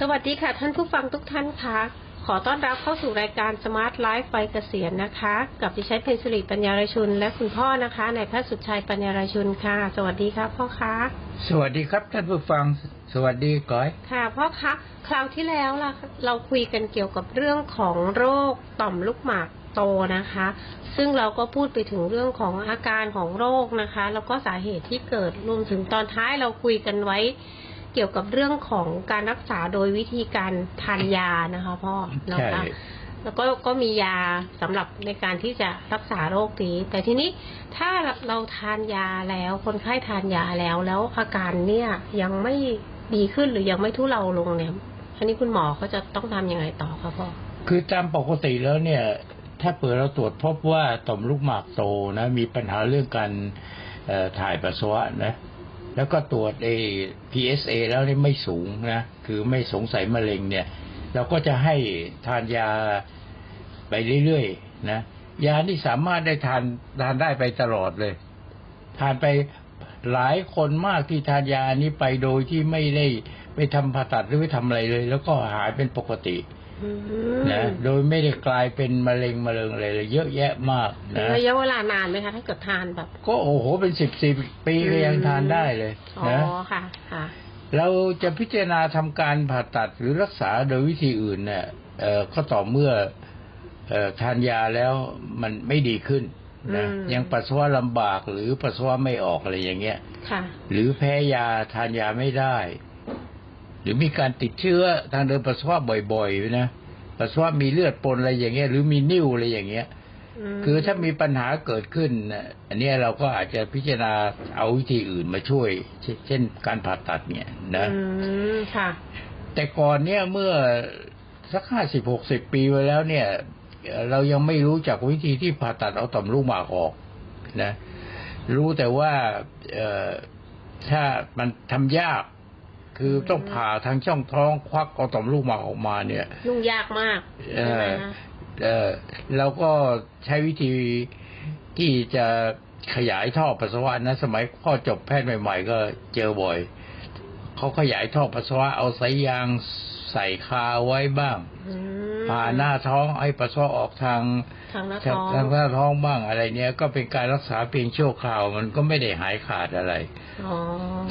สวัสดีค่ะท่านผู้ฟังทุกท่านคะขอต้อนรับเข้าสู่รายการ Smart Life ไปเกษียณนะคะ กับดิฉันเพญสิริปัญญารายชุน และคุณพ่อนะคะนายแพทย์สุดชัยปัญญารายชุนค่ะ สวัสดีครับพ่อคะสวัสดีครับท่านผู้ฟังสวัสดีก้อย ค่ะพ่อคะคราวที่แล้วล่ะเราคุยกันเกี่ยวกับเรื่องของโรคต่อมลูกหมากโตนะคะ ซึ่งเราก็พูดไปถึงเรื่องของอาการของโรคนะคะ แล้วก็สาเหตุที่เกิดรวมถึงตอนท้ายเราคุยกันไว้ เกี่ยวกับเรื่องของการรักษาโดยวิธีการทานยานะคะพ่อนะใช่คะแล้วก็ก็มียาสำหรับในการที่จะรักษาโรคนี้ แต่ทีนี้ถ้าเราทานยาแล้ว คนไข้ทานยาแล้วแล้วอาการเนี่ยยังไม่ดีขึ้นหรือยังไม่ทุเลาลงเนี่ยอันนี้คุณหมอเขาจะต้องทำยังไงต่อคะพ่อคือตามปกติแล้วเนี่ย ถ้าเปิดเราตรวจพบว่าต่อมลูกหมากโตนะมีปัญหาเรื่องการเอ่อถ่ายปัสสาวะนะ แล้วก็ตรวจเอ PSA แล้วนี่ไม่สูงนะ คือไม่สงสัยมะเร็งเนี่ย เราก็จะให้ทานยาไปเรื่อยๆนะ ยาที่สามารถได้ทานทานได้ไปตลอดเลย ทานไปหลายคนมากที่ทานยานี้ไปโดยที่ไม่ได้ไม่ทำผ่าตัดหรือไม่ทำอะไรเลย แล้วก็หายเป็นปกติ นะโดยไม่ได้กลายเป็นมะเร็งมะเร็งอะไรเลยเยอะแยะมากนะระยะเวลานานไหมคะถ้าเกิดทานแบบ ก็โอ้โหเป็นสิบสิบปีก็ยังทานได้เลยอ๋อนะค่ะค่ะ เราจะพิจารณาทำการผ่าตัดหรือรักษาโดยวิธีอื่นเนี่ยเอ่อก็ต่อเมื่อเอ่อทานยาแล้วมันไม่ดีขึ้นนะอืมยังปัสสาวะลำบากหรือปัสสาวะไม่ออกอะไรอย่างเงี้ยค่ะหรือแพ้ยาทานยาไม่ได้ หรือมีการติดเชื้อทางเดินปัสสาวะบ่อยๆนะปัสสาวะมีเลือดปนอะไรอย่างเงี้ยหรือมีนิ่วอะไรอย่างเงี้ยมคือถ้ามีปัญหาเกิดขึ้นน่ะอันเนี้ยเราก็อาจจะพิจารณาเอาวิธีอื่นมาช่วย เช่นเช่นการผ่าตัดเนี่ยนะอืมค่ะ แต่ก่อนเนี่ยเมื่อสักห้าสิบหกสิบปีไปแล้วเนี่ยเอ่อเรายังไม่รู้จักวิธีที่ผ่าตัดเอาต่อมลูกหมากออกนะ รู้แต่ว่าเอ่อถ้ามันทำยาก คือต้องผ่าทางช่องท้องควักเอาต่อมลูกหมากออกมาเนี่ยยุ่งยากมากเอใช่ไหมอคะเออเราก็ใช้วิธีที่จะขยายท่อปัสสาวะนะสมัยพ่อจบแพทย์ใหม่ ๆ ก็เจอบ่อยเขาขยายท่อปัสสาวะเอาสายยางใส่คาไว้บ้างอืมผ่าหน้าท้องให้ปัสสาวะออกทาง ทางหน้าทางท้องทางหน้าท้องบ้างอะไรเนี้ยก็เป็นการรักษาเพียงชั่วคราวมันก็ไม่ได้หายขาดอะไรอ๋อ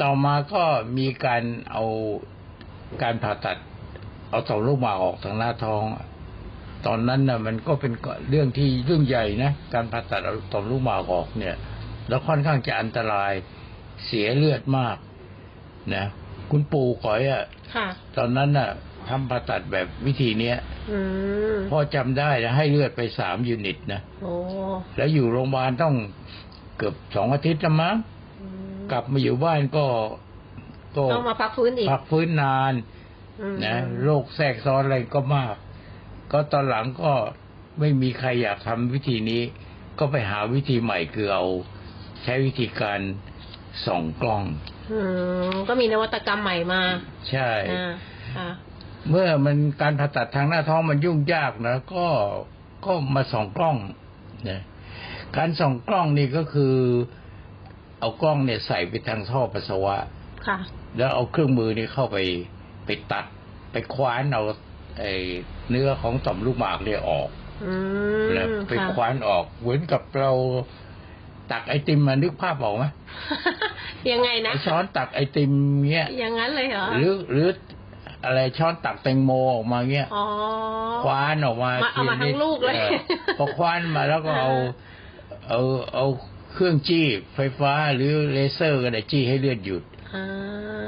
ต่อมาก็มีการเอาการผ่าตัด เอาต่อมลูกหมากออกทางหน้าท้อง ตอนนั้นน่ะ มันก็เป็นเรื่องที่เรื่องใหญ่นะการผ่าตัดเอาต่อมลูกหมากออกเนี่ย แล้วค่อนข้างจะอันตรายเสียเลือดมากนะคุณปู่ขอยอะค่ะตอนนั้นน่ะ ทำผ่าตัดแบบวิธีเนี้ยอืมพ่อจำได้นะให้เลือดไปสามยูนิตนะโอ้แล้วอยู่โรงพยาบาลต้องเกือบสองอาทิตย์ละมั้งอืมกลับมาอยู่บ้านก็ก็ต้องมาพักฟื้นอีกพักฟื้นนานอืมนะโรคแทรกซ้อนอะไรก็มาก ก็ตอนหลังก็ไม่มีใครอยากทำวิธีนี้ ก็ไปหาวิธีใหม่คือเอา ใช้วิธีการส่องกล้อง อืมก็มีนวัตกรรมใหม่มาใช่ อ่าค่ะ เมื่อมันการผ่าตัดทางหน้าท้องมันยุ่งยากนะก็ก็มาส่องกล้องนะการส่องกล้องนี่ก็คือ เอากล้องเนี่ยใส่ไปทางท่อปัสสาวะค่ะ แล้วเอาเครื่องมือนี่เข้าไปไปตัด ไปคว้านเอาไอ้เนื้อของต่อมลูกหมากเนี่ยออกอืมนะไปค่ะคว้านออกเหมือนกับเราตักไอติมมานึกภาพออกไหมยังไงนะไอช้อนตักไอติมเงี้ยอย่างนั้นเลยเหรอหรือหรือ อะไรช้อนตักแตงโมออกมาเงี้ยอ๋อ คว้านออกมามาเอามาทีนี้ทั้งลูกเลย ออพอคว้านมาแล้วก็เอาอ่าเอาเอาเครื่องจี้ไฟฟ้าหรือเลเซอร์ก็ได้จี้ให้เลือดหยุด อ่า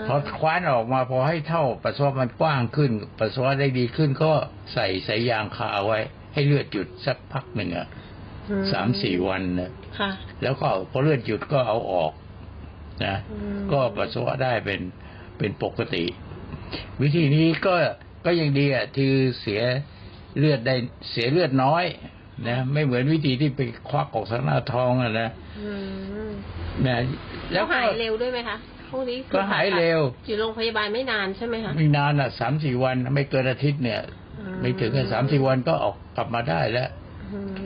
พอคว้านออกมาพอให้เท่าปัสสาวะมันกว้างขึ้น ปัสสาวะได้ดีขึ้นก็ใส่สายยางคาไว้ ให้เลือดหยุดสักพักหนึ่งอะอืสามสี่วันนะค่ะ แล้วก็พอเลือดหยุดก็เอาออกนะ อืม ก็ปัสสาวะได้เป็นเป็นปกติ วิธีนี้ก็ก็ยังดีอะคือเสียเลือดได้เสียเลือดน้อยนะไม่เหมือนวิธีที่ไปควักออกทางหน้าท้องอะนะอืมนะแล้แล้ววก็หายเร็วด้วยไหมคะพวกนี้คือก็หายเร็วอยู่โรงพยาบาลไม่นานใช่ไหมคะไม่นานอะสามสี่วันไม่เกินอาทิตย์เนี่ยอืไม่ถึงกันสามสี่วันก็ออกกลับมาได้แล้วอืม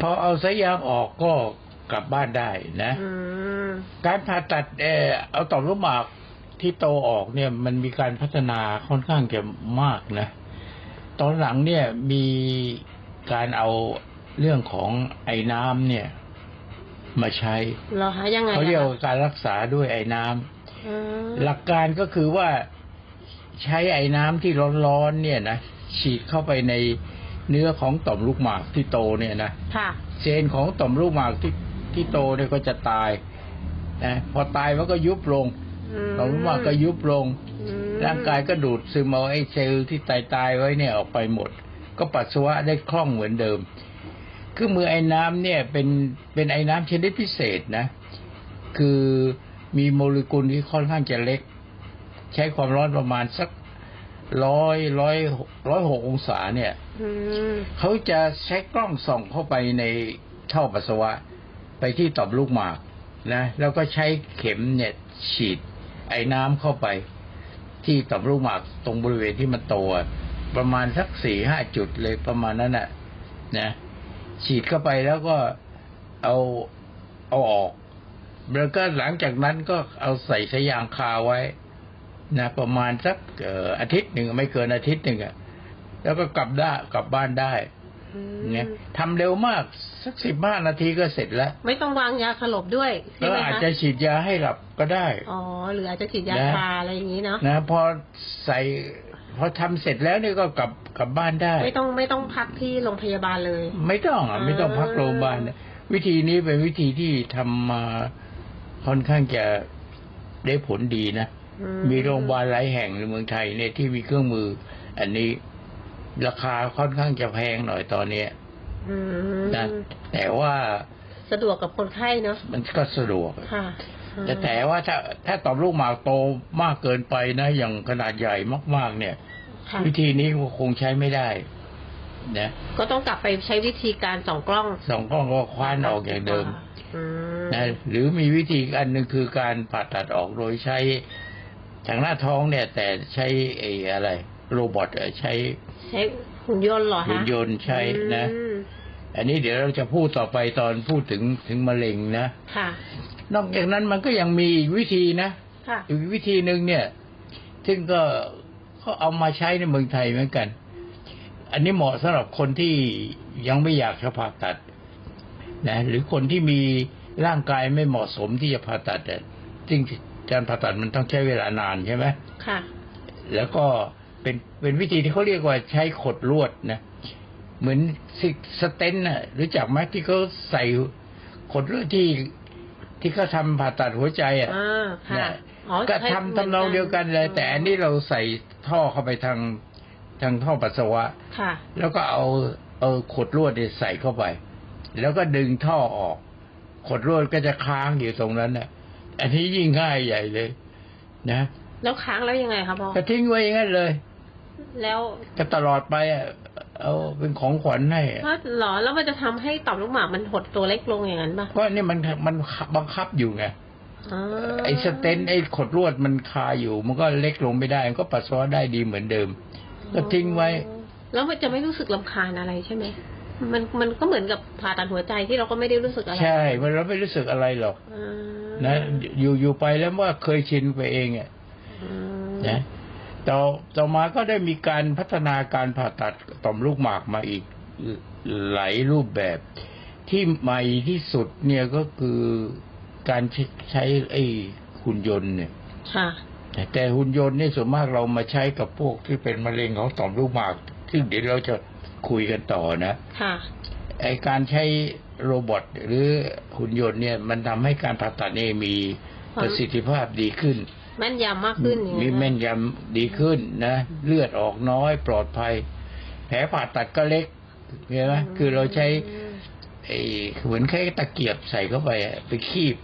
พอเอาสายยางออกก็กลับบ้านได้นะอืมการผ่าตัดเออเอาต่อมลูกหมาก ที่โตออกเนี่ยมันมีการพัฒนาค่อนข้างจะมากนะตอนหลังเนี่ยมีการเอาเรื่องของไอ้น้ำเนี่ย มาใช้เหรอคะยังไงเขาเรียกอะว่าการรักษาด้วยไอ้น้ำอืมหลักการก็คือว่าใช้ไอ้น้ำที่ร้อนๆเนี่ยนะฉีดเข้าไปในเนื้อของต่อมลูกหมากที่โตเนี่ยนะค่ะเซลล์ของต่อมลูกหมากที่ที่โตเนี่ยก็จะตายนะพอตายมันก็ยุบลง มต่อมลูกหมากก็ยุบลงอืมร่างกายก็ดูดซึมเอาไอ้เซลล์ที่ตายตายๆไว้เนี่ยออกไปหมด ก็ปัสสาวะได้คล่องเหมือนเดิมคือมือไอ้น้ำเนี่ยเป็นเป็นไอ้น้ำชนิดพิเศษนะ คือมีโมเลกุลที่ค่อนข้างจะเล็ก ใช้ความร้อนประมาณสักร้อยร้อยร้อยหกองศาเนี่ยอืมเขาจะใช้กล้องส่องเข้าไปในท่อปัสสาวะ ไปที่ต่อมลูกหมากนะ แล้วก็ใช้เข็มเนี่ยฉีด ไอ้น้ำเข้าไปที่ต่อมลูกหมากตรงบริเวณที่มันโตประมาณสักสี่ห้าจุดเลยประมาณนั้นน่ะนะฉีดเข้าไปแล้วก็เอาเอาออก แล้วก็หลังจากนั้นก็เอาใส่สายยางคาไว้นะประมาณสักอาทิตย์หนึ่งไม่เกินอาทิตย์หนึ่งอะแล้วก็กลับได้กลับบ้านได้ เนี่ยทำเร็วมากสักสิบห้านาทีก็เสร็จแล้ว ไม่ต้องวางยาสลบด้วยใช่แล้วไหมอาจคะจะฉีดยาให้หลับก็ได้ อ๋อ หรืออาจจะฉีดยานะชาอะไรอย่างนี้เนาะนะพอใส่พอทำเสร็จแล้วนี่ก็กลับกลับบ้านได้ ไม่ต้องไม่ต้องพักที่โรงพยาบาลเลย ไม่ต้องอะไม่ต้องพักโรงพยาบาลนะวิธีนี้เป็นวิธีที่ทำมาค่อนข้างจะได้ผลดีนะอืมีโรงพยาบาลหลายแห่งในเมืองไทยเนี่ยที่มีเครื่องมือ อันนี้ ราคาค่อนข้างจะแพงหน่อยตอนเนี้ยอืมนะแต่ว่าสะดวกกับคนไข้เนาะมันก็สะดวก ค่ะแต่แต่ว่าถ้าถ้าตอบลูกหมากโตมากเกินไปนะอย่างขนาดใหญ่มาก ๆ เนี่ย ค่ะวิธีนี้คงใช้ไม่ได้นะก็ต้องกลับไปใช้วิธีการส่องกล้องสองกล้องก็คว้านออกอย่างเดิมอืมนะหรือมีวิธีอันหนึ่งคือการผ่าตัดออกโดยใช้ทางหน้าท้องเนี่ย แต่ใช้ไอ้อะไร โรบอทเอ่อใช้ ใช้หุ่นยนต์เหรอคะหุ่นยนต์ใช้นะ อืมอันนี้เดี๋ยวเราจะพูดต่อไปตอนพูดถึงถึงมะเร็งนะ ค่ะ นอกจากนั้นมันก็ยังมีอีกวิธีนะค่ะ อีกวิธีหนึ่งเนี่ย ซึ่งก็เขาเอามาใช้ในเมืองไทยเหมือนกัน อันนี้เหมาะสำหรับคนที่ยังไม่อยากจะผ่าตัดนะหรือคนที่มีร่างกายไม่เหมาะสมที่จะผ่าตัดแต่ซึ่งการผ่าตัดมันต้องใช้เวลานานใช่ไหม ค่ะ แล้วก็ เป็นเป็นวิธีที่เขาเรียกว่าใช้ขดลวดนะเหมือนสิสเตนน่ะรู้จักไหมที่เขาใส่ขดลวดที่ที่เขาทำผ่าตัดหัวใจอะอ่าค่ะเนี่ยอ๋อก็ใช้ทำทำนองเดียวกันเลย แต่อันนี้เราใส่ท่อเข้าไปทางทางท่อปัสสาวะค่ะ แล้วก็เอาเอาขดลวดเนี่ยใส่เข้าไป แล้วก็ดึงท่อออก ขดลวดก็จะค้างอยู่ตรงนั้นน่ะ อันนี้ยิ่งง่ายใหญ่เลย นะ แล้วค้างแล้วยังไงครับพ่อก็ทิ้งไว้อย่างนั้นเลย แล้วก็ตลอดไปอะเอาเป็นของขวัญให้อะถ้าหรอแล้วมันจะทำให้ต่อมลูกหมากมันหดตัวเล็กลงอย่างนั้นป่ะเพราะนี่มันมันบังคับอยู่ไงอ๋อไอ้สเตนไอ้ขดลวดมันคาอยู่ มันก็เล็กลงไม่ได้ มันก็ปัสสาวะได้ดีเหมือนเดิม ก็ทิ้งไว้ แล้วมันจะไม่รู้สึกลำคาญอะไรใช่ไหมมันมันก็เหมือนกับผ่าตัดหัวใจที่เราก็ไม่ได้รู้สึกอะไร ใช่ มันเราไม่รู้สึกอะไรหรอกอ่านะอยู่อยู่ไปแล้วว่าเคยชินไปเองอะอืมนะ ต่อต่อมาก็ได้มีการพัฒนาการผ่าตัดต่อมลูกหมากมาอีกหลายรูปแบบที่ใหม่ที่สุดเนี่ยก็คือการใช้ใช้ไอ้หุ่นยนต์เนี่ยค่ะแต่แต่หุ่นยนต์เนี่ยส่วนมากเรามาใช้กับพวกที่เป็นมะเร็งของต่อมลูกหมาก ซึ่งเดี๋ยวเราจะคุยกันต่อนะค่ะไอการใช้โรบอทหรือหุ่นยนต์เนี่ย มันทำให้การผ่าตัดเนี่ยมีความประสิทธิภาพดีขึ้น แม่นยำมากขึ้นอย่างมีนั้นแม่นยำดีขึ้นนะ เลือดออกน้อยปลอดภัย แผลผ่าตัดก็เล็กเห็นไหมคือเราใช้ไอ้เหมือนแค่ตะเกียบใส่เข้าไปอะไปคีบ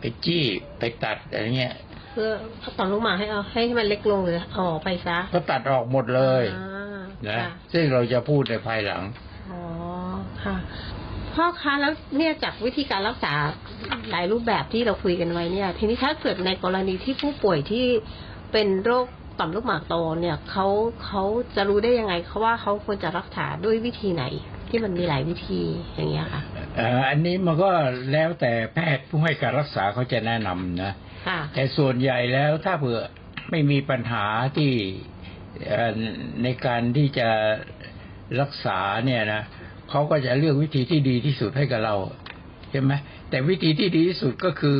ไปจี้ไปตัดอะไรเงี้ย เพื่อต่อมลูกหมากให้เอาให้มันเล็กลงหรือเอาออกไปซะก็ตัดออกหมดเลยอ่านะค่ะซึ่งเราจะพูดในภายหลัง อ๋อค่ะ พ่อคะแล้วเนี่ยจากวิธีการรักษาหลายรูปแบบที่เราคุยกันไว้เนี่ย ทีนี้ถ้าเกิดในกรณีที่ผู้ป่วยที่เป็นโรคต่อมลูกหมากโตเนี่ยเขาเขาจะรู้ได้ยังไงเขาว่าเขาควรจะรักษาด้วยวิธีไหน ที่มันมีหลายวิธีอย่างเงี้ยค่ะเอ่ออันนี้มันก็แล้วแต่แพทย์ผู้ให้การรักษาเขาจะแนะนำนะค่ะแต่ส่วนใหญ่แล้วถ้าเผื่อไม่มีปัญหาที่เอ่อในการที่จะรักษาเนี่ยนะ เขาก็จะเลือกวิธีที่ดีที่สุดให้กับเราใช่ไหมแต่วิธีที่ดีที่สุดก็คือ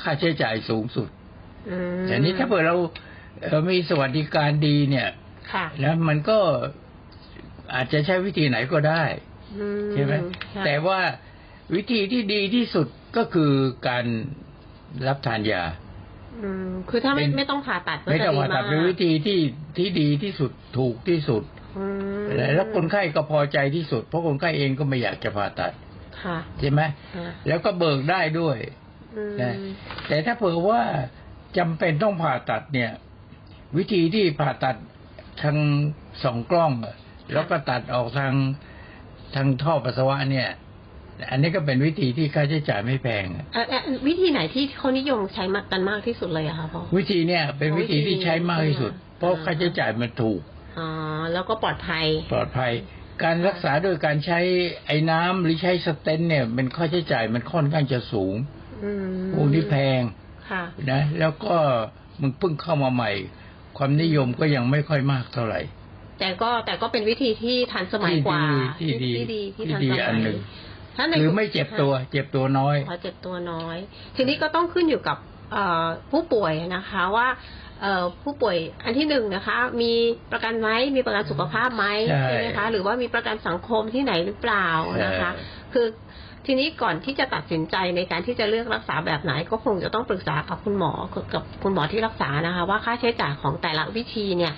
ค่าใช้จ่ายสูงสุดอืมแต่นี้ถ้าเผื่อเราเอ่อมีสวัสดิการดีเนี่ย ค่ะ แล้วมันก็อาจจะใช้วิธีไหนก็ได้อืใช่ไหมค่ะแต่ว่าวิธีที่ดีที่สุดก็คือการรับทานยาอืมคือถ้าไม่เป็นไม่ต้องผ่าตัดก็ไม่จะต้องดีมามาตักดเป็นวิธีที่ที่ดีที่สุดถูกที่สุดอืม แล้วคนไข้ก็พอใจที่สุด เพราะคนไข้เองก็ไม่อยากจะผ่าตัดค่ะใช่ไหมค่ะแล้วก็เบิกได้ด้วยอืมนะแต่ถ้าเผื่อว่าจำเป็นต้องผ่าตัดเนี่ย วิธีที่ผ่าตัดทางสองกล้องอะแล้วก็ตัดออกทางทางท่อปัสสาวะเนี่ย อันนี้ก็เป็นวิธีที่ค่าใช้จ่ายไม่แพงอะเอ่อเอ่อวิธีไหนที่เขานิยมใช้มากกันมากที่สุดเลยอะคะพ่อวิธีเนี่ยเป็นวิธีที่ใช้มากที่สุดวิธีเพราะค่าใช้จ่ายมันถูก อ๋อแล้วก็ปลอดภัย ปลอดภัย การรักษาโดยการใช้ไอ้น้ำหรือใช้สเตนเนี่ยเป็นค่าใช้จ่ายมันค่อนข้างจะสูงอืมพวกนี้แพงค่ะนะแล้วก็มึงเพิ่งเข้ามาใหม่ ความนิยมก็ยังไม่ค่อยมากเท่าไหร่ แต่ก็แต่ก็เป็นวิธีที่ทันสมัยกว่าที่ดีที่ดีที่ที่ทันดีสอันมัยหนึ่งถ้าในหรือไม่เจ็บตัว เจ็บตัวน้อยพอเจ็บตัวน้อย ทีนี้ก็ต้องขึ้นอยู่กับเอ่อผู้ป่วยนะคะว่าเอ่อ ผู้ป่วยอันที่หนึ่งนะคะ มีประกันไหมมีประกันสุขภาพไหมใช่ไหมคะหรือว่ามีประกันสังคมที่ไหนหรือเปล่านะคะเออคือทีนี้ก่อนที่จะตัดสินใจในการที่จะเลือกรักษาแบบไหน ก็คงจะต้องปรึกษากับคุณหมอกับคุณหมอที่รักษานะคะ ว่าค่าใช้จ่ายของแต่ละวิธีเนี่ย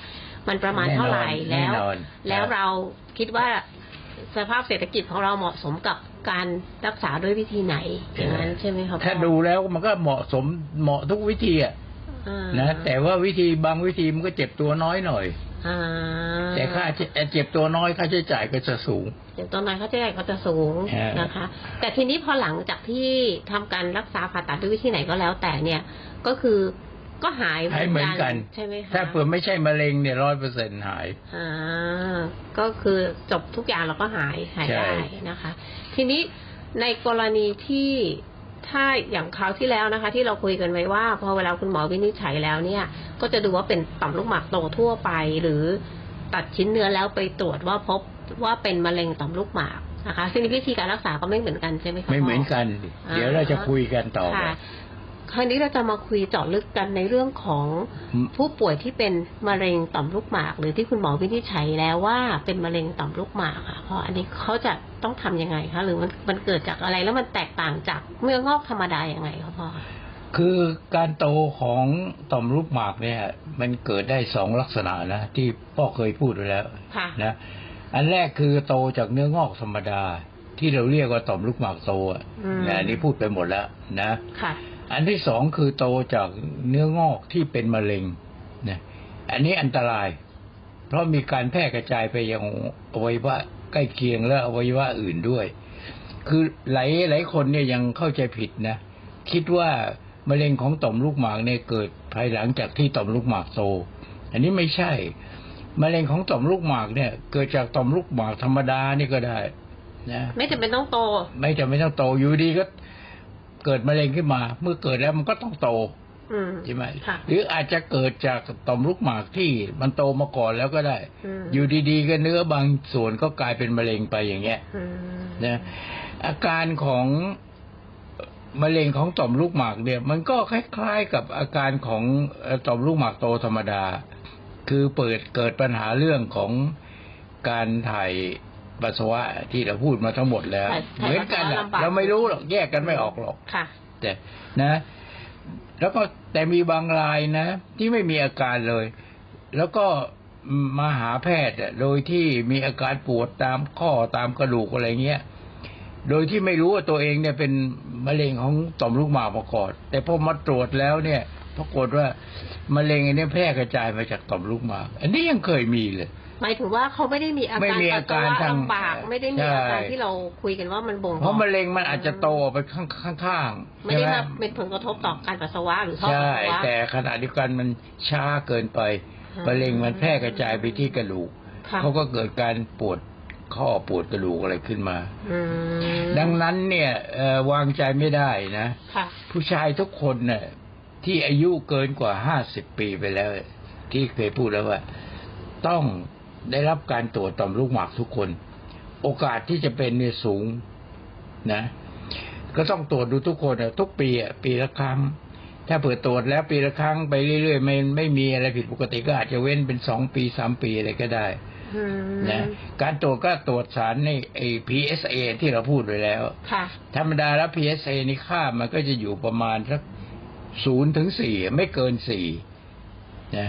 มันประมาณเท่าไหร่แน่แล้วนอนแล้วเราคิดว่าสภาพเศรษฐกิจของเราเหมาะสมกับการรักษาด้วยวิธีไหนอย่างนั้นใช่ไหมคะถ้าพ่อดูแล้วมันก็เหมาะสมเหมาะทุกวิธีอะอ่า นะแต่ว่าวิธีบางวิธีมันก็เจ็บตัวน้อยหน่อยอ่าแต่ค่าใช้เจ็บตัวน้อยค่าใช้จ่ายก็จะสูงเดี๋ยวตอนนั้นเขาจะได้ก็จะสูงฮะนะคะ แต่ทีนี้พอหลังจากที่ทำการรักษาผ่าตัดด้วยวิธีไหนก็แล้วแต่เนี่ยก็คือก็หายหายเหมือนกันใช่ไหมคะถ้าเผื่อไม่ใช่มะเร็งเนี่ยร้อยเปอร์เซ็นหายอ่าก็คือจบทุกอย่างเราก็หายหายใช่ได้นะคะ ทีนี้ในกรณีที่ ถ้าอย่างคราวที่แล้วนะคะ ที่เราคุยกันไว้ว่า พอเวลาคุณหมอวินิจฉัยแล้วเนี่ย ก็จะดูว่าเป็นต่อมลูกหมากโตทั่วไป หรือตัดชิ้นเนื้อแล้วไปตรวจว่าพบว่าเป็นมะเร็งต่อมลูกหมากนะคะซึ่งวิธีการรักษาก็ไม่เหมือนกันใช่ไหมคะไม่เหมือนกันอ่าเดี๋ยวเราจะคุยกันต่อไป ค่ะคราวนี้เราจะมาคุยเจาะลึกกันในเรื่องของอืมผู้ป่วยที่เป็นมะเร็งต่อมลูกหมาก หรือที่คุณหมอวินิจฉัยแล้วว่าเป็นมะเร็งต่อมลูกหมากค่ะเพราะอันนี้เขาจะต้องทำยังไงคะหรือมันมันเกิดจากอะไรแล้วมันแตกต่างจากเนื้องอกธรรมดาอย่างไงคะพ่อคือการโตของต่อมลูกหมากเนี่ย มันเกิดได้สองลักษณะนะที่พ่อเคยพูดไว้แล้วค่ะนะอันแรกคือโตจากเนื้องอกธรรมดา ที่เราเรียกว่าต่อมลูกหมากโตอะอืมนะอันนี่พูดไปหมดแล้วนะค่ะ อันที่สองคือโตจากเนื้องอกที่เป็นมะเร็งนะอันนี้อันตราย เพราะมีการแพร่กระจายไปยังอวัยวะใกล้เคียงและอวัยวะอื่นด้วย คือหลายหลายคนเนี่ยยังเข้าใจผิดนะ คิดว่ามะเร็งของต่อมลูกหมากเนี่ยเกิดภายหลังจากที่ต่อมลูกหมากโต อันนี้ไม่ใช่ มะเร็งของต่อมลูกหมากเนี่ย เกิดจากต่อมลูกหมากธรรมดานี่ก็ได้นะไม่จำเป็นต้องโต ไม่จำเป็นต้องโตอยู่ดีก็ เกิดมะเร็งขึ้นมา เมื่อเกิดแล้วมันก็ต้องโตอืมใช่ไหมค่ะหรืออาจจะเกิดจากต่อมลูกหมากที่มันโตมาก่อนแล้วก็ได้อืมอยู่ดีๆก็เนื้อบางส่วนก็กลายเป็นมะเร็งไปอย่างเงี้ยอืมนะอาการของมะเร็งของต่อมลูกหมากเนี่ย มันก็คล้ายๆกับอาการของเอ่อต่อมลูกหมากโตธรรมดา คือเปิดเกิดปัญหาเรื่องของการถ่าย ปัสสาวะที่เราพูดมาทั้งหมดแล้วถ่ายเหมือนกันถ่ายปัอะสสาวะลำบากเราไม่รู้หรอกแยกกันไม่ออกหรอกค่ะ แต่นะ แล้วก็แต่มีบางรายนะ ที่ไม่มีอาการเลย แล้วก็มาหาแพทย์อะโดยที่มีอาการปวดตามข้อตามกระดูกอะไรเงี้ยโดยที่ไม่รู้ว่าตัวเองเนี่ยเป็นมะเร็งของต่อมลูกหมากมาก่อนแต่พอมาตรวจแล้วเนี่ยปรากฏว่ามะเร็งอันนี้แพร่กระจายมาจากต่อมลูกหมาก อันนี้ยังเคยมีเลย หมายถึงว่าเขาไม่ได้มีอาไม่การมีอาการปัสสวะทางลำบากไม่ได้มีอาการใช่ที่เราคุยกันว่ามันบ่งเพราะบอกมะเร็งมันอาจจะโตออกไปข้างข้างๆไม่ได้ใช่หมาเป็นผลกระทบต่อการปัสสาวะหรือท่อปัสใช่ สาวะ แต่ขณะเดียวกันมันช้าเกินไปอ่ามมะเร็งมันแพร่กระจายไปที่กระดูกค่ะเขาก็เกิดการปวดข้อปวดกระดูกอะไรขึ้นมา อืมดังนั้นเนี่ยเอ่อวางใจไม่ได้นะ ค่ะ ผู้ชายทุกคนเนี่ยที่อายุเกินกว่าห้าสิบปีไปแล้ว ที่เคยพูดแล้วว่า ต้อง ได้รับการตรวจต่อมลูกหมากทุกคน โอกาสที่จะเป็นเนี่ยสูงนะ ก็ต้องตรวจดูทุกคนอะทุกปีอะปีละครั้ง ถ้าเปิดตรวจแล้วปีละครั้งไปเรื่อยๆไม่ไม่มีอะไรผิดปกติก็อาจจะเว้นเป็นสองปีสามปีอะไรก็ได้อืมนะการตรวจก็ตรวจสารในไอ้ PSA ที่เราพูดไปแล้วค่ะธรรมดาแล้ว PSA นี่ค่ามันก็จะอยู่ประมาณสักศูนย์ถึงสี่ไม่เกินสี่นะ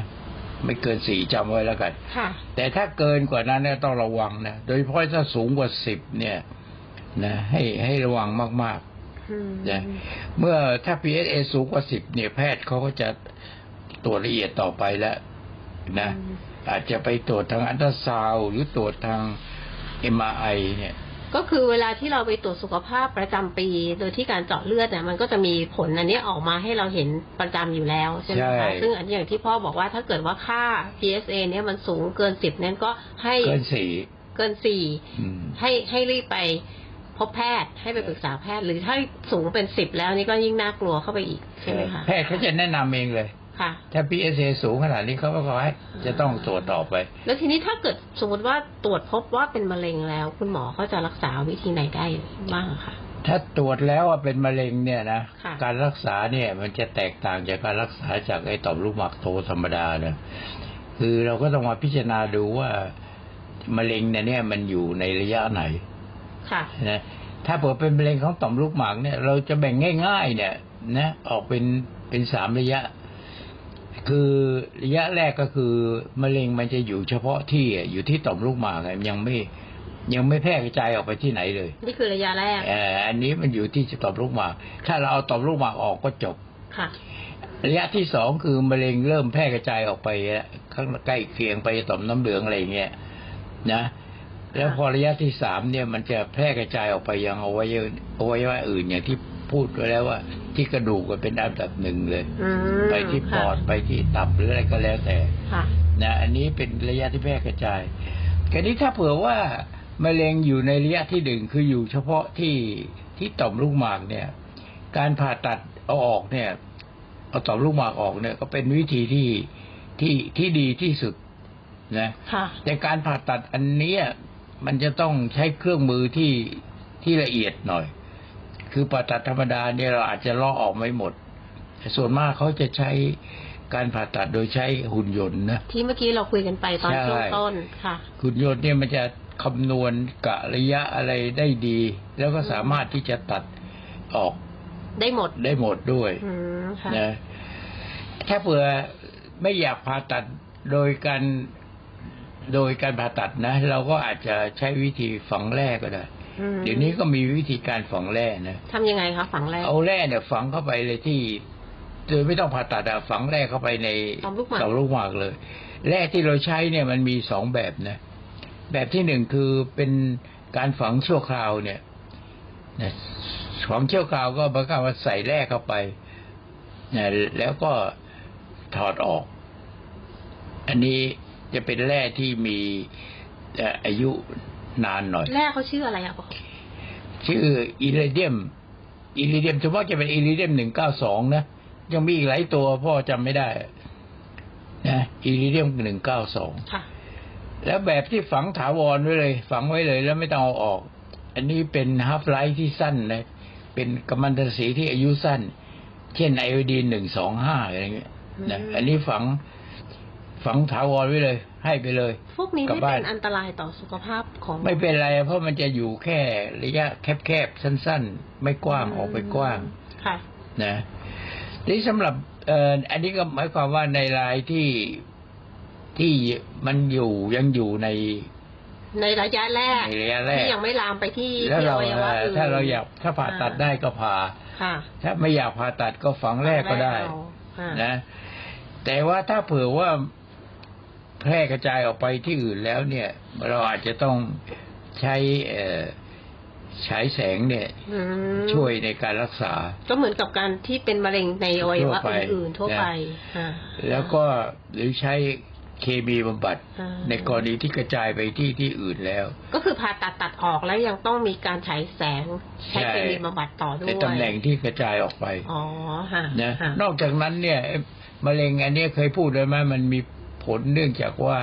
ไม่เกินสี่จำไว้แล้วกัน ค่ะ แต่ถ้าเกินกว่านั้นเนี่ยต้องระวังนะโดยเฉพาะถ้าสูงกว่าสิบเนี่ยนะให้ให้ระวังมากอืมๆนะเมื่อถ้า PSA สูงกว่าสิบเนี่ยแพทย์เขาก็จะตรวจละเอียดต่อไปแล้วนะอืมอาจจะไปตรวจทางอัลตราซาวด์หรือตรวจทาง MRI เนี่ย ก็คือเวลาที่เราไปตรวจสุขภาพประจำปี โดยที่การเจาะเลือดเนี่ยมันก็จะมีผลอันนี้ออกมาให้เราเห็นประจำอยู่แล้วใช่ไหมใช่คะซึ่งอันอย่างที่พ่อบอกว่าถ้าเกิดว่าค่า PSA เนี่ยมันสูงเกินสิบนั้นก็ให้เกินสี่เกินสี่อืมให้ให้รีบไปพบแพทย์ให้ไปปรึกษาแพทย์ หรือถ้าสูงเป็นสิบแล้วนี่ก็ยิ่งน่ากลัวเข้าไปอีกใช่ไหมคะแพทย์เขาจะแนะนำเองเลย ค่ะ ถ้า PSA สูงขนาดนี้เขาก็ขอให้จะต้องตรวจต่อไป แล้วทีนี้ถ้าเกิดสมมติว่าตรวจพบว่าเป็นมะเร็งแล้ว คุณหมอเขาจะรักษาวิธีไหนได้บ้างอะคะถ้าตรวจแล้วว่าเป็นมะเร็งเนี่ยนะค่ะการรักษาเนี่ยมันจะแตกต่างจากการรักษาจากไอ้ต่อมลูกหมากโตธรรมดาเนี่ยคือเราก็ต้องมาพิจารณาดูว่ามะเร็งเนี่ยเนี่ยมันอยู่ในระยะไหน ค่ะนะถ้าเปิดเป็นมะเร็งของต่อมลูกหมากเนี่ย เราจะแบ่งง่าย ๆ เนี่ย นะ ออกเป็นเป็นสามระยะ คือระยะแรกก็คือมะเร็งมันจะอยู่เฉพาะที่อะอยู่ที่ต่อมลูกหมากอะยังไม่ยังไม่แพร่กระจายออกไปที่ไหนเลย นี่คือระยะแรกเอ่ออันนี้มันอยู่ที่ต่อมลูกหมาก ถ้าเราเอาต่อมลูกหมากออกก็จบค่ะระยะที่สองคือมะเร็งเริ่มแพร่กระจายออกไปอะข้างใกล้เคียงไปต่อมน้ำเหลืองอะไรอย่างเงี้ยนะแล้วพอระยะที่สามเนี่ยมันจะแพร่กระจายออกไปยังอวัยวะอวัยวะอื่นอย่างที่ พูดไว้แล้วว่า ที่กระดูกก็เป็นอันดับหนึ่งเลย อืมไปที่ปอดไปที่ตับหรืออะไรก็แล้วแต่ ค่ะ นะอันนี้เป็นระยะที่แพร่กระจายคราวนี้ถ้าเผื่อว่ามะเร็งอยู่ในระยะที่หนึ่งคืออยู่เฉพาะที่ที่ต่อมลูกหมากเนี่ย การผ่าตัดเอาออกเนี่ย เอาต่อมลูกหมากออกเนี่ย ก็เป็นวิธีที่ที่ที่ดีที่สุดนะ ค่ะ แต่การผ่าตัดอันเนี้ยมันจะต้องใช้เครื่องมือที่ที่ละเอียดหน่อย คือผ่าตัดธรรมดาเนี่ยเราอาจจะเลาะออกไม่หมดแต่ส่วนมากเขาจะใช้การผ่าตัดโดยใช้หุ่นยนต์นะที่เมื่อกี้เราคุยกันไปตอนใช่ช่วงต้นค่ะ หุ่นยนต์เนี่ยมันจะคำนวณกะระยะอะไรได้ดี แล้วก็สามารถที่จะตัดออกได้หมดได้หมดด้วยอืมค่ะนะถ้าเผื่อไม่อยากผ่าตัดโดยการโดยการผ่าตัดนะ เราก็อาจจะใช้วิธีฝังแร่ก็ได้อืม เดี๋ยวนี้ก็มีวิธีการฝังแร่นะทำยังไงคะฝังแรกเอาแร่เนี่ยฝังเข้าไปเลยที่โดยไม่ต้องผ่าตัดอะฝังแร่เข้าไปในต่อมลูกหมากต่อมลูกหมากเลย แร่ที่เราใช้เนี่ยมันมีสองแบบนะ แบบที่หนึ่งคือเป็นการฝังชั่วคราวเนี่ยนะฝังชั่วคราวก็หมายความว่าใส่แร่เข้าไปนะแล้วก็ถอดออก อันนี้จะเป็นแร่ที่มีเอ่ออายุ นานหน่อย แรกเขาชื่ออะไรอะพ่อชื่ออิริเดียมอิริเดียมเฉพาะจะเป็นอิริเดียมหนึ่งเก้าสองนะ ยังมีอีกหลายตัวพ่อจำไม่ได้ นะอิริเดียมหนึ่งเก้าสองค่ะแล้วแบบที่ฝังถาวรไว้เลย ฝังไว้เลยแล้วไม่ต้องเอาออก อันนี้เป็นฮาร์ฟไลท์ที่สั้นนะเป็นกัมมันตรังสีที่อายุสั้น เช่นไอโอดีนหนึ่งสองห้าอะไรเงี้ยนะอืมอันนี้ฝังฝังถาวรไว้เลย ให้ไปเลย พวกนี้กลับไม่บ้านเป็นอันตรายต่อสุขภาพ ของไม่เป็นไร เพราะมันจะอยู่แค่ระยะแคบๆสั้น ๆ ไม่กว้างออกไปกว้างค่ะนะนี่สำหรับเอ่ออันนี้ก็หมายความว่าในรายที่ที่มันอยู่ยังอยู่ใน ในระยะแรกในระยะแรกที่ยังไม่ลามไปที่แล้วที่เราอวัยวะเอ่ออื่นถ้าเราอยากถ้าผ่าตัดได้ก็ผ่าค่ะถ้าไม่อยากผ่าตัดก็ฝังแรกก็ได้เอาค่ะนะแต่ว่าถ้าเผื่อว่า แพร่กระจายออกไปที่อื่นแล้วเนี่ย เราอาจจะต้องใช้เอ่อฉายแสงเนี่ยอืมช่วยในการรักษา ก็เหมือนกับการที่เป็นมะเร็งในอวัยวะทั่วไปอื่นๆทั่วไปค่ะแล้วก็หรือใช้เคมีบำบัดอ่าในกรณีที่กระจายไปที่ที่อื่นแล้ว ก็คือผ่าตัดตัดออกแล้วยังต้องมีการฉายแสงใช้ใช่เคมีบำบัดต่อด้วยในตำแหน่งที่กระจายออกไปอ๋อค่ะนะค่ะนอกจากนั้นเนี่ยไอ้มะเร็งอันเนี้ยเคยพูดเลยไหมมันมี ผลเนื่องจากว่า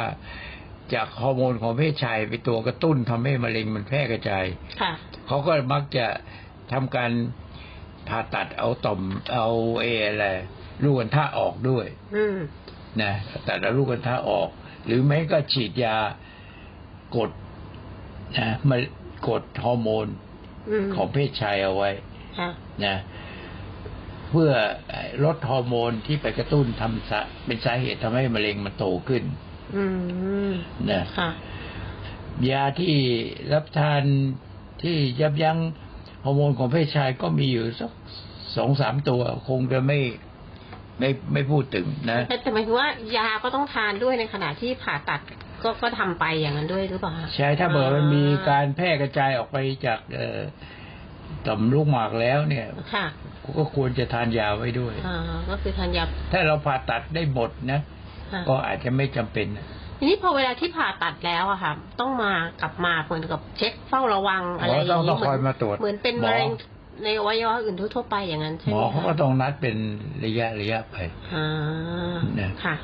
จากฮอร์โมนของเพศชายไปตัวกระตุ้นทำให้มะเร็งมันแพร่กระจายค่ะเขาก็มักจะทำการผ่าตัดเอาต่อมเอาเออะไรลูกอัณฑะออกด้วยอืมนะตัดเอาลูกอัณฑะออก หรือไม่ก็ฉีดยากดนะมากดฮอร์โมนอืมของเพศชายเอาไว้ค่ะนะ เพื่อลดฮอร์โมนที่ไปกระตุ้นทำสาเป็นสาเหตุทำให้มะเร็งมันโตขึ้นอืมนะค่ะยาที่รับทานที่ยับยั้งฮอร์โมนของเพศชายก็มีอยู่สักสองสามตัวคงจะไม่ไม่ไม่พูดถึงนะ แต่แต่หมายถึงว่ายาก็ต้องทานด้วยในขณะที่ผ่าตัดก็ก็ทำไปอย่างนั้นด้วยหรือเปล่าคะใช่ถ้าเบิดมันมีการแพร่กระจายออกไปจากเอ่อต่อมลูกหมากแล้วเนี่ยค่ะ ก็ควรจะทานยาไว้ด้วยอ่าก็คือทานยาถ้าเราผ่าตัดได้หมดนะค่ะก็อาจจะไม่จำเป็นนะทีนี้พอเวลาที่ผ่าตัดแล้วอะค่ะ ต้องมากลับมาเหมือนกับเช็คเฝ้าระวังอะไรอย่างต้องนี้ต้องคอยมาตรวจเหมือนเป็นหมอมะเร็งในอวัยวะอื่นทั่วๆไปอย่างนั้นใช่หไหมมอเขาก็คะต้องนัดเป็นระยะระยะไปอ่าเนี่ยค่ะ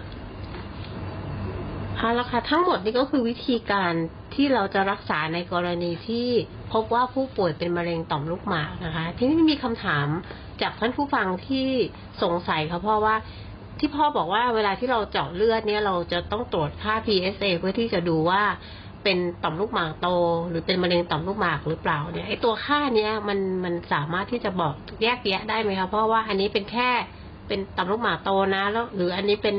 เอาละค่ะ ทั้งหมดนี้ก็คือวิธีการที่เราจะรักษาในกรณีที่ พบว่าผู้ป่วยเป็นมะเร็งต่อมลูกหมากนะคะ ทีนี้มีคำถามจากท่านผู้ฟังที่สงสัยค่ะพ่อว่าที่พ่อบอกว่าเวลาที่เราเจาะเลือดเนี่ยเราจะต้องตรวจค่า PSA เพื่อที่จะดูว่าเป็นต่อมลูกหมากโต หรือเป็นมะเร็งต่อมลูกหมากหรือเปล่าเนี่ยไอตัวค่าเนี้ยมันมันสามารถที่จะบอกแยกแยะได้ไหมคะเพราะว่าอันนี้เป็นแค่เป็นต่อมลูกหมากโตนะแล้ว หรืออันนี้เป็น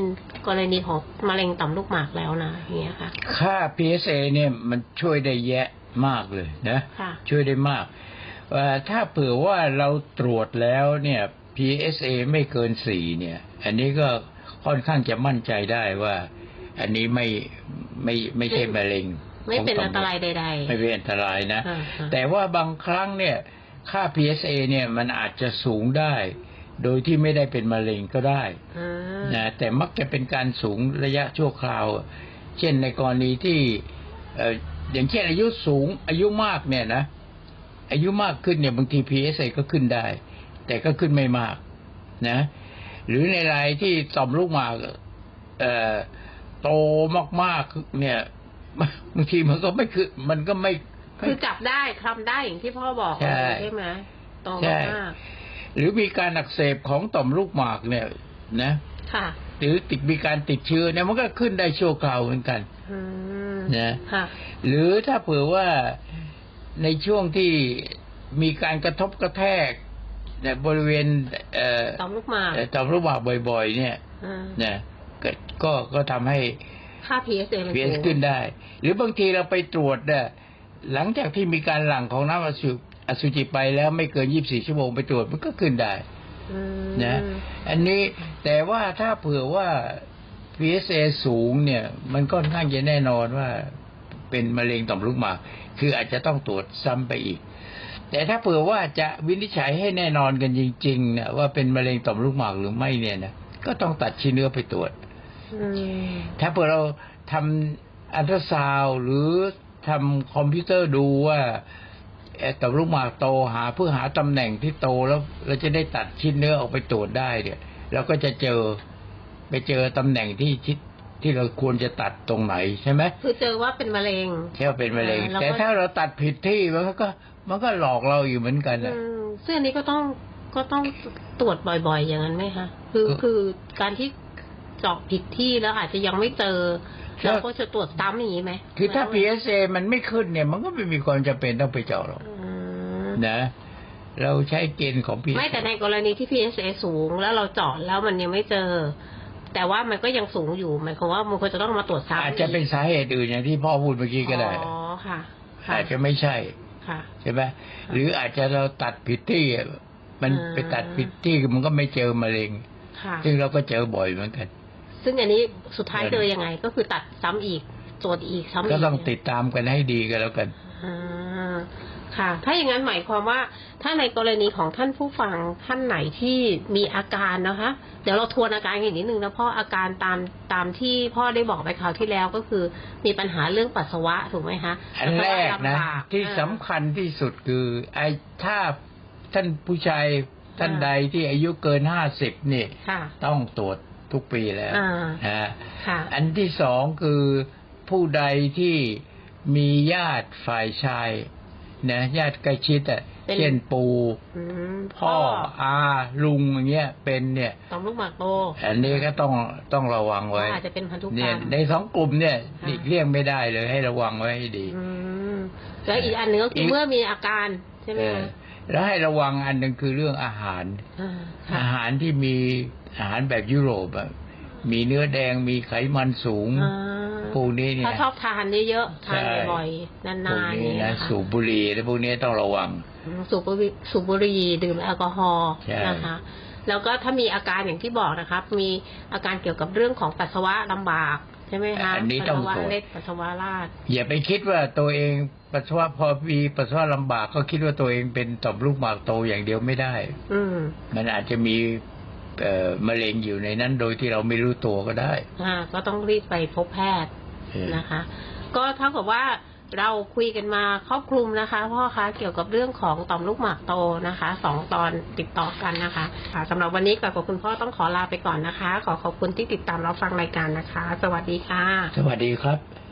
กรณีของมะเร็งต่อมลูกหมากแล้วนะอย่างเงี้ยค่ะ ค่า PSA เนี่ยมันช่วยได้แยะ มากเลยนะค่ะช่วยได้มากเอ่อถ้าเผื่อว่าเราตรวจแล้วเนี่ย PSA ไม่เกินสี่เนี่ย อันนี้ก็ค่อนข้างจะมั่นใจได้ว่า อันนี้ไม่ไม่ไม่ใช่มะเร็ง ไม่เป็นขงอันตรายใดไม่เป็นอันตรายนะอ่าฮะแต่ว่าบางครั้งเนี่ยค่า PSA เนี่ยมันอาจจะสูงได้ โดยที่ไม่ได้เป็นมะเร็งก็ได้ๆอ่านะแต่มักจะเป็นการสูงระยะชั่วคราว เช่นในกรณีที่เอ่ออย่างเช่นอายุสูงอายุมากเนี่ยนะอายุมากขึ้นเนี่ยบางที PSA ก็ขึ้นได้ แต่ก็ขึ้นไม่มากนะ หรือในรายที่ต่อมลูกหมากเอ่อโตมากๆเนี่ยบางทีมันก็ไม่คือมันก็ไม่ คือจับได้ทำได้อย่างที่พ่อบอกใช่ใช่ไหมโตใช่มากหรือมีการอักเสบของต่อมลูกหมากเนี่ย นะๆค่ะ หรือติดมีการติดเชื้อเนี่ยมันก็ขึ้นได้ชั่วคราวเหมือนกันอืมนะค่ะหรือถ้าเผื่อว่าในช่วงที่มีการกระทบกระแทกเนี่ยบริเวณเอ่อต่อมลูกหมากเอ่อต่อมลูกหมากบ่อย ๆ เนี่ยอ่านะก็ก็ก็ทำให้ค่า PSA มันเพียสูงขึ้นได้ หรือบางทีเราไปตรวจเนี่ยหลังจากที่มีการหลั่งของน้ำอสุอสุจิไปแล้วไม่เกิน24ชั่วโมงไปตรวจมันก็ขึ้นได้อืม นะอันนี้แต่ว่าถ้าเผื่อว่า PSA สูงเนี่ย มันค่อนข้างจะแน่นอนว่าเป็นมะเร็งต่อมลูกหมาก คืออาจจะต้องตรวจซ้ำไปอีก แต่ถ้าเผื่อว่าจะวินิจฉัยให้แน่นอนกันจริงๆเนี่ยว่าเป็นมะเร็งต่อมลูกหมากหรือไม่เนี่ยนะก็ต้องตัดชิ้นเนื้อไปตรวจอืมถ้าเผื่อเราทำอัลตราซาวด์หรือทำคอมพิวเตอร์ดูว่า เอ่อต่อมลูกหมากโตหาเพื่อหาตำแหน่งที่โตแล้วเราจะได้ตัดชิ้นเนื้อออกไปตรวจได้เนี่ยเราก็จะเจอไปเจอตำแหน่งที่ชิดที่เราควรจะตัดตรงไหนใช่ไหมคือเจอว่าเป็นมะเร็งใช่ว่าเป็นมะเร็งอ่าแล้วก็แต่ถ้าเราตัดผิดที่มันก็ มันก็หลอกเราอยู่เหมือนกันอืนะมซึ่งอันนี้ก็ต้องก็ต้องตรวจบ่อยๆ อย่างนั้นไหมคะคือก็คือการที่เจาะผิดที่แล้วอาจจะยังไม่เจอใช่ เราก็จะตรวจซ้ำอย่างนี้ไหมคือถ้า PSA มันไม่ขึ้นเนี่ย มันก็ไม่มีความจำเป็นต้องไปเจาะหรอกอืมนะ เราใช้เกณฑ์ของ PSA ไม่แต่ในกรณีที่ PSA สูงแล้วเราเจาะแล้วมันยังไม่เจอ แต่ว่ามันก็ยังสูงอยู่หมายความว่ามันควรจะต้องมาตรวจซ้ำอาจจะเป็นสาเหตุอื่นอย่างที่พ่อพูดเมื่อกี้ก็ได้อ๋อค่ะค่อาจจะไม่ใช่ค่ะใช่ไหมหรืออาจจะเราตัดผิดที่อะมันอ่าไปตัดผิดที่มันก็ไม่เจอมะเร็งค่ะซึ่งเราก็เจอบ่อยเหมือนกัน ซึ่งอันนี้สุดท้ายเจอยังไง ก็คือตัดซ้ำอีกตรวจอีกซ้ำอีกก็ต้องติดตามกันให้ดีกันแล้วกันออ่าค่ะ ถ้าอย่างนั้นหมายความว่า ถ้าในกรณีของท่านผู้ฟังท่านไหนที่มีอาการนะคะ เดี๋ยวเราทวนอาการกันอีกนิดนึงนะพ่ออาการตามตามที่พ่อได้บอกไปคราวที่แล้วก็คือ มีปัญหาเรื่องปัสสาวะถูกไหมคะอันแรกนะปัสสาวลำบากที่อ่าสำคัญที่สุดคือไอ้ถ้าท่านผู้ชายท่านอ่าใดที่อายุเกินห้าสิบนี่ค่ะต้องตรวจ ทุกปีแล้วอ่านะฮะค่ะอันที่สองคือผู้ใดที่มีญาติฝ่ายชายนะญาติใกล้ชิดอะเป็นเช่นปู่อืมพ่ออาลุงอย่างเงี้ยเป็นเนี่ยต่อมลูกหมากโตอันนี้ก็ต้องต้องระวังไว้อาจจะเป็นพันธุกรเนี่ยรมในสองกลุ่มเนี่ยค่ะหลีกเลี่ยงไม่ได้เลยให้ระวังไว้ให้ดีอืมแล้วอีกอันหนึ่งก็คือเมื่อมีอาการใช่ไหมเออคะแล้วให้ระวังอันหนึ่งคือเรื่องอาหารอ่าค่ะอาหารที่มี อาหารแบบยุโรปอะมีเนื้อแดงมีไขมันสูงอ่าพวกนี้เนี่ยถ้าชอบทานเยอะๆทานใช่บ่อยๆนานพวกๆนี้เนี่ยนะนะคะสูบบุหรี่แล้วพวกนี้ต้องระวังอืมสูบบุหรี่สูบบุหรี่ดื่มแอลกอฮอล์ใช่นะคะแล้วก็ถ้ามีอาการอย่างที่บอกนะครับ มีอาการเกี่ยวกับเรื่องของปัสสาวะลำบากใช่ไหมคะอันนี้ปัสต้องสาวะตรวจเล็ดปัสสาวะราดอย่าไปคิดว่าตัวเองปัสสาวะพอมีปัสสาวะลำบากก็คิดว่าตัวเองเป็นต่อมลูกหมากโตอย่างเดียวไม่ได้ อืมมันอาจจะมีเอ่อ มะเร็งอยู่ในนั้นโดยที่เราไม่รู้ตัวก็ได้อ่าก็ต้องรีบไปพบแพทย์เออนะคะ ก็เท่ากับว่าเราคุยกันมาครอบคลุมนะคะ พ่อคะเกี่ยวกับเรื่องของต่อมลูกหมากโตนะคะสองตอนติดต่อกันนะคะค่ะสำหรับวันนี้กับคุณพ่อต้องขอลาไปก่อนนะคะ ขอขอบคุณที่ติดตามรับฟังรายการนะคะ สวัสดีค่ะ สวัสดีครับ